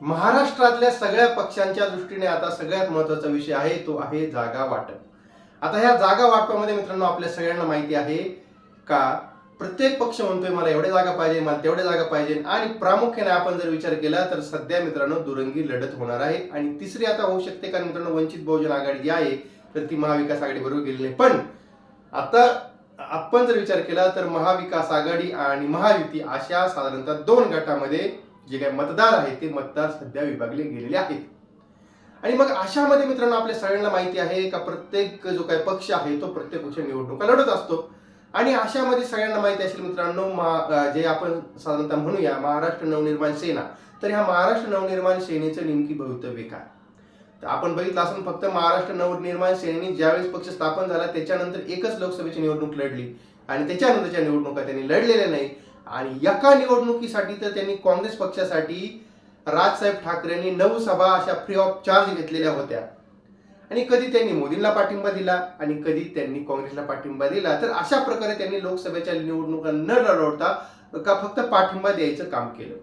महाराष्ट्रातल्या सगळ्या पक्षांच्या दृष्टीने आता सगळ्यात महत्त्वाचा विषय आहे तो आहे जागा वाटप. आता ह्या जागा वाटपामध्ये मित्रांनो आपल्या सगळ्यांना माहिती आहे का प्रत्येक पक्ष म्हणतोय मला एवढ्या जागा पाहिजे मला तेवढ्या जागा पाहिजे. आणि प्रामुख्याने आपण जर विचार केला तर सध्या मित्रांनो दुरंगी लढत होणार आहे. आणि तिसरी आता होऊ शकते कारण मित्रांनो वंचित बहुजन आघाडी जी आहे तर ती महाविकास आघाडी बरोबर गेलेली नाही. पण आता आपण जर विचार केला तर महाविकास आघाडी आणि महायुती अशा साधारणतः दोन गटामध्ये जे काही मतदार आहेत ते मतदार सध्या विभागले गेलेले आहेत. आणि मग अशामध्ये मित्रांनो आपल्या सगळ्यांना माहिती आहे का प्रत्येक जो काही पक्ष आहे तो प्रत्येक पक्ष निवडणुका लढत असतो. आणि अशामध्ये सगळ्यांना माहिती असेल मित्रांनो जे आपण साधारणतः म्हणूया महाराष्ट्र नवनिर्माण सेना तर ह्या महाराष्ट्र नवनिर्माण सेनेचं नेमकी भवितव्य काय? तर आपण बघितलं असून फक्त महाराष्ट्र नवनिर्माण सेनेने ज्यावेळेस पक्ष स्थापन झाला त्याच्यानंतर एकच लोकसभेची निवडणूक लढली. आणि त्याच्यानंतरच्या निवडणुका त्यांनी लढलेल्या नाही आणि एका निवडणुकीसाठी तर त्यांनी काँग्रेस पक्षासाठी राजसाहेब ठाकरेंनी नऊ सभा अशा फ्री ऑफ चार्ज घेतलेल्या होत्या. आणि कधी त्यांनी मोदींना पाठिंबा दिला आणि कधी त्यांनी काँग्रेसला पाठिंबा दिला तर अशा प्रकारे त्यांनी लोकसभेच्या निवडणुका न लढवता का फक्त पाठिंबा द्यायचं काम केलं.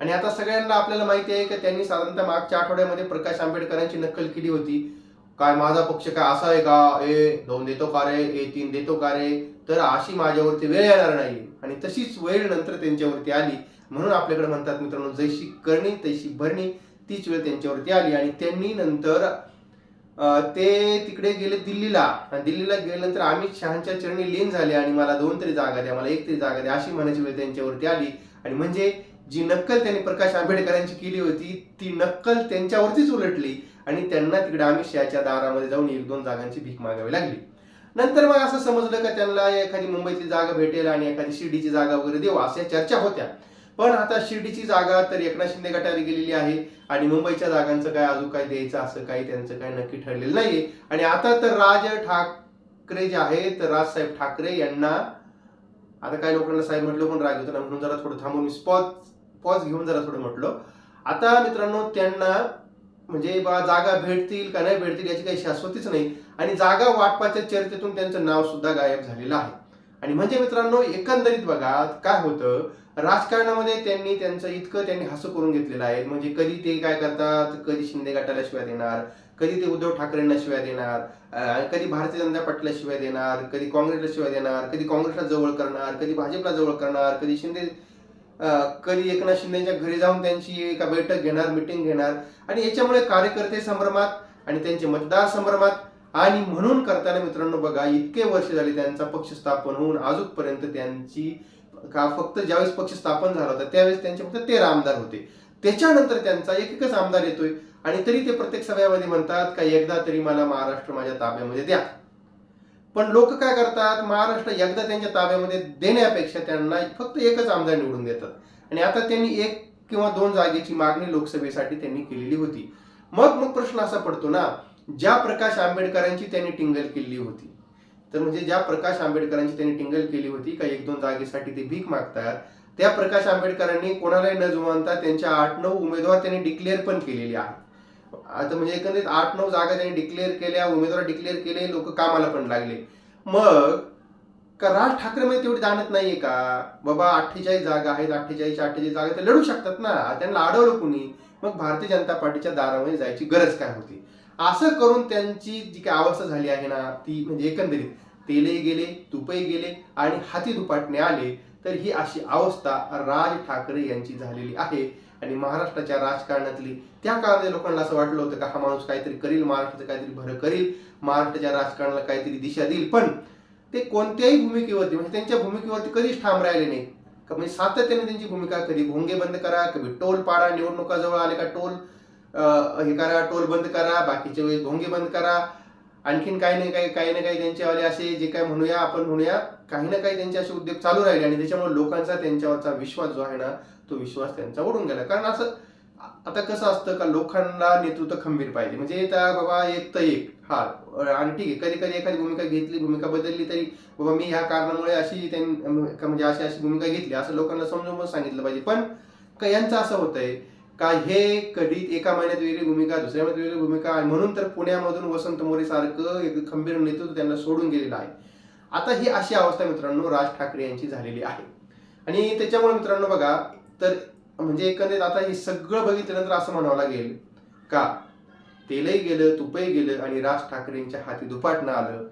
आणि आता सगळ्यांना आपल्याला माहिती आहे की त्यांनी साधारणतः मागच्या आठवड्यामध्ये प्रकाश आंबेडकरांची नक्कल केली होती. काय माझा पक्ष काय असा आहे का? ए दोन देतो का रे? ए तीन देतो का रे? तर अशी माझ्यावरती वेळ येणार नाही. आणि तशीच वेळ नंतर त्यांच्यावरती आली. म्हणून आपल्याकडे म्हणतात मित्रांनो जैशी करणी तशी भरणी तीच वेळ त्यांच्यावरती आली. आणि त्यांनी नंतर ते तिकडे गेले दिल्लीला. आणि दिल्लीला गेल्यानंतर अमित शहाच्या चरणी लीन झाले आणि मला दोन तरी जागा द्या मला एक तरी जागा द्या अशी म्हणायची वेळ त्यांच्यावरती आली. आणि म्हणजे जी नक्कल त्यांनी प्रकाश आंबेडकरांची केली होती ती नक्कल त्यांच्यावरतीच उलटली. आणि त्यांना तिकडे अमित शहाच्या दारामध्ये जाऊन एक दोन जागांची भीक मागावी लागली. नंतर मग असं समजलं का त्यांना एखादी मुंबईची जागा भेटेल आणि एखादी शिर्डीची जागा वगैरे देऊ अशा चर्चा होत्या. पण आता शिर्डीची जागा तर एकनाथ शिंदे गटावर गेलेली आहे आणि मुंबईच्या जागांचं काय अजून काय द्यायचं असं काही त्यांचं काय नक्की ठरलेलं नाहीये. आणि आता तर राज ठाकरे जे आहेत राजसाहेब ठाकरे यांना आता काही लोकांना साहेब म्हटलं पण राज होतं ना म्हणून जरा थोडं थांबून पॉज पॉज घेऊन जरा थोडं म्हटलं. आता मित्रांनो त्यांना म्हणजे बा जागा भेटतील का नाही भेटतील याची काही शाश्वतीच नाही. आणि जागा वाटपाच्या चर्चेतून त्यांचं नाव सुद्धा गायब झालेलं आहे. आणि म्हणजे मित्रांनो एकंदरीत बघा काय होतं? राजकारणामध्ये त्यांनी त्यांचं इतकं त्यांनी हसं करून घेतलेलं आहे. म्हणजे कधी ते काय करतात? कधी शिंदे गटाला शिवाय देणार कधी ते उद्धव ठाकरेंना शिवाय देणार कधी भारतीय जनता पार्टीला शिवाय देणार कधी काँग्रेसला शिवाय देणार कधी काँग्रेसला जवळ करणार कधी भाजपला जवळ करणार कधी शिंदे कधी एकनाथ शिंदेच्या घरी जाऊन त्यांची एका बैठक घेणार मिटिंग घेणार. आणि याच्यामुळे कार्यकर्ते संभ्रमात आणि त्यांचे मतदार संभ्रमात. आणि म्हणून करताना मित्रांनो बघा इतके वर्ष झाले त्यांचा पक्ष स्थापन होऊन अजूनपर्यंत त्यांची का फक्त ज्यावेळेस पक्ष स्थापन झाला होता त्यावेळेस त्यांचे फक्त तेरा आमदार होते. त्याच्यानंतर त्यांचा एक एकच आमदार येतोय. आणि तरी ते प्रत्येक सभेमध्ये म्हणतात का एकदा तरी मला महाराष्ट्र माझ्या ताब्यामध्ये द्या. पण लोक काय करतात महाराष्ट्र एकदा त्यांच्या ताब्यामध्ये देण्यापेक्षा त्यांना फक्त एकच आमदार निवडून देतात. आणि आता त्यांनी एक किंवा दोन जागेची मागणी लोकसभेसाठी त्यांनी केलेली होती. मग मग प्रश्न असा पडतो ना ज्या प्रकाश आंबेडकरांची त्यांनी टिंगल केली होती तर म्हणजे ज्या प्रकाश आंबेडकरांची त्यांनी टिंगल केली होती का एक दोन जागेसाठी ते भीक मागतात त्या प्रकाश आंबेडकरांनी कोणालाही न जुमानता त्यांच्या आठ नऊ उमेदवार त्यांनी डिक्लेअर पण केलेले आहेत. आता म्हणजे एकंदरीत आठ नऊ जागा त्यांनी डिक्लेअर केल्या उमेदवार डिक्लेअर केले लोक कामाला पण लागले. मग का राज ठाकरेमध्ये तेवढी जाणत नाहीये का? बाबा अठ्ठेचाळीस जागा आहेत अठ्ठेचाळीस अठ्ठेचाळीस जागा ते लढू शकतात ना? त्यांना अडवलं कुणी? मग भारतीय जनता पार्टीच्या दारामध्ये जायची गरज काय होती? असं करून त्यांची जी काही अवस्था झाली आहे ना ती म्हणजे एकंदरीत तेलही गेले तुपही गेले आणि हाती दुपाटणे आले तर ही अशी अवस्था राज ठाकरे यांची झालेली आहे. आणि महाराष्ट्राच्या राजकारणातली त्या काळामध्ये लोकांना असं वाटलं होतं का हा माणूस काहीतरी करील महाराष्ट्राचं काहीतरी भरं करील महाराष्ट्राच्या राजकारणाला काहीतरी दिशा देईल. पण ते कोणत्याही भूमिकेवरती म्हणजे त्यांच्या भूमिकेवरती कधीच ठाम राहिले नाही का म्हणजे सातत्याने त्यांची भूमिका कधी भोंगे बंद करा कधी टोल पाडा निवडणुका जवळ आले का टोल हे करा टोल बंद करा बाकीच्या वेळेस भोंगे बंद करा. आणखीन काही ना काही काही ना काही त्यांच्यावाले असे जे काय म्हणूया आपण म्हणूया काही ना काही त्यांचे असे उद्योग चालू राहिले आणि त्याच्यामुळे लोकांचा त्यांच्यावरचा विश्वास जो आहे ना तो विश्वास त्यांचा उडून गेला. कारण असं आता कसं असतं का लोकांना नेतृत्व खंबीर पाहिजे. म्हणजे त्या बाबा एक तर एक हा आणि ठीक आहे कधी कधी एखादी भूमिका घेतली भूमिका बदलली तरी बाबा मी ह्या कारणामुळे अशी त्यां- म्हणजे अशी अशी भूमिका घेतली असं लोकांना समजून सांगितलं पाहिजे. पण का यांचं असं होतंय का हे कधी एका महिन्यात वेगळी भूमिका दुसऱ्या महिन्यात वेगळी भूमिका आहे म्हणून तर पुण्यामधून वसंत मोरे सारखं एक खंबीर नेतृत्व त्यांना सोडून गेलेलं आहे. आता ही अशी अवस्था मित्रांनो राज ठाकरे यांची झालेली आहे. आणि त्याच्यामुळे मित्रांनो बघा तर म्हणजे एकंदरीत आता हे सगळं बघितल्यानंतर असं म्हणावं लागेल का? तेलही गेलं तुपही गेलं आणि राज ठाकरेंच्या हाती दुपाटणं आलं.